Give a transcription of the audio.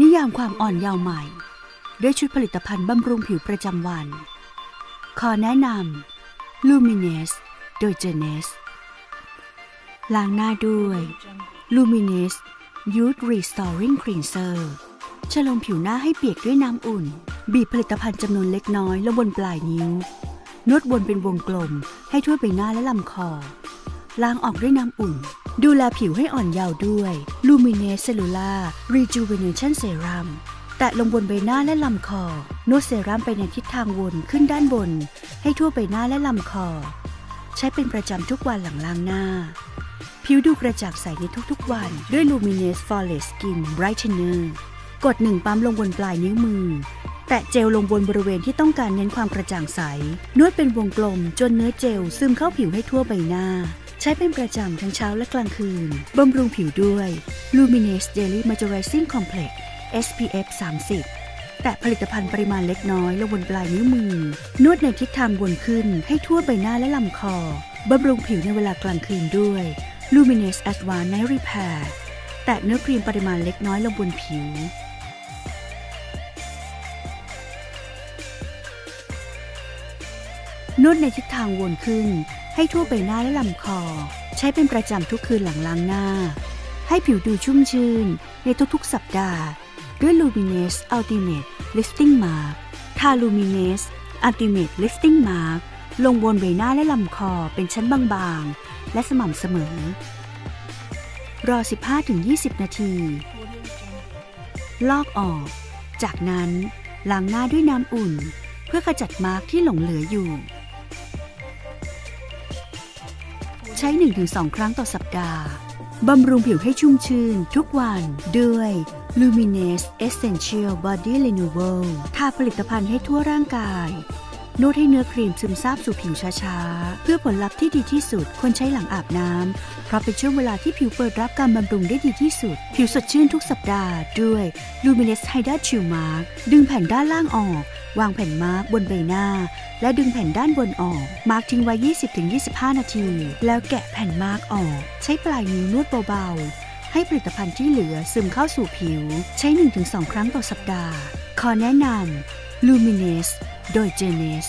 นิยามความอ่อนเยาว์ใหม่ ด้วยชุดผลิตภัณฑ์บำรุงผิวประจำวัน ขอแนะนำ Luminous โดย j e n e s ล้างหน้าด้วย Luminous Youth Restoring Cleanser ชโลมผิวหน้าให้เปียกด้วยน้ำอุ่น บีบผลิตภัณฑ์จำนวนเล็กน้อยลงบนปลายนิ้วนวดวนเป็นวงกลมให้ทั่วใบหน้าและลำคอ ล้างออกด้วยน้ำอุ่น ดูแลผิวให้อ่อนเยาว์ด้วย Luminous Cellular Rejuvenation Serum แตะลงบนใบหน้าและลำคอนวดเซรั่มไปในทิศทางวนขึ้นด้านบน ให้ทั่วใบหน้าและลำคอ ใช้เป็นประจำทุกวันหลังล้างหน้า ผิวดูกระจ่างใสในทุกๆวัน ด้วย Luminous Flawless Skin Brightener กดหนึ่งปั๊มลงบนปลายนิ้วมือ แตะเจลลงบนบริเวณที่ต้องการเน้นความกระจ่างใส นวดเป็นวงกลมจนเนื้อเจลซึมเข้าผิวให้ทั่วใบหน้า ใช้เป็นประจำทั้งเช้าและกลางคืนบำรุงผิวด้วย Luminous Daily Moisturizing Complex SPF 30 แตะผลิตภัณฑ์ปริมาณเล็กน้อยลงบนปลายนิ้วมือ นวดในทิศทางวนขึ้นให้ทั่วใบหน้าและลำคอบำรุงผิวในเวลากลางคืนด้วย Luminous Advanced Night Repair แตะเนื้อครีมปริมาณเล็กน้อยลงบนผิว นวดในทิศทางวนขึ้น ให้ทั่วใบหน้าและลำคอ ใช้เป็นประจำทุกคืนหลังล้างหน้า ให้ผิวดูชุ่มชื่น ในทุกๆสัปดาห์ ด้วย Luminous Ultimate Lifting Mask ทา Luminous Ultimate Lifting Mask ลงบนใบหน้าและลำคอเป็นชั้นบางๆ และสม่ำเสมอ รอ 15-20 นาที ลอกออก จากนั้นล้างหน้าด้วยน้ำอุ่น เพื่อขจัดมาร์กที่หลงเหลืออยู่ ใช้ 1-2 ครั้งต่อสัปดาห์ บำรุงผิวให้ชุ่มชื่น ทุกวันด้วย Luminous Essential Body Renewal ทาผลิตภัณฑ์ให้ทั่วร่างกายนวดให้เนื้อครีมซึมซาบสู่ผิวช้าๆ เพื่อผลลัพธ์ที่ดีที่สุดควรใช้หลังอาบน้ำ เพราะเป็นช่วงเวลาที่ผิวเปิดรับการบำรุงได้ดีที่สุด ผิวสดชื่นทุกสัปดาห์ด้วย Luminous Hydra Chill Mask ดึงแผ่นด้านล่างออก วางแผ่นมาร์กบนใบหน้า และดึงแผ่นด้านบนออก มาร์กทิ้งไว้ 20-25 นาที แล้วแกะแผ่นมาร์กออก ใช้ปลายนิ้วนวดเบาๆ ให้ผลิตภัณฑ์ที่เหลือซึมเข้าสู่ผิว ใช้ 1-2 ครั้งต่อสัปดาห์ ขอแนะนำ Luminous โดย Genes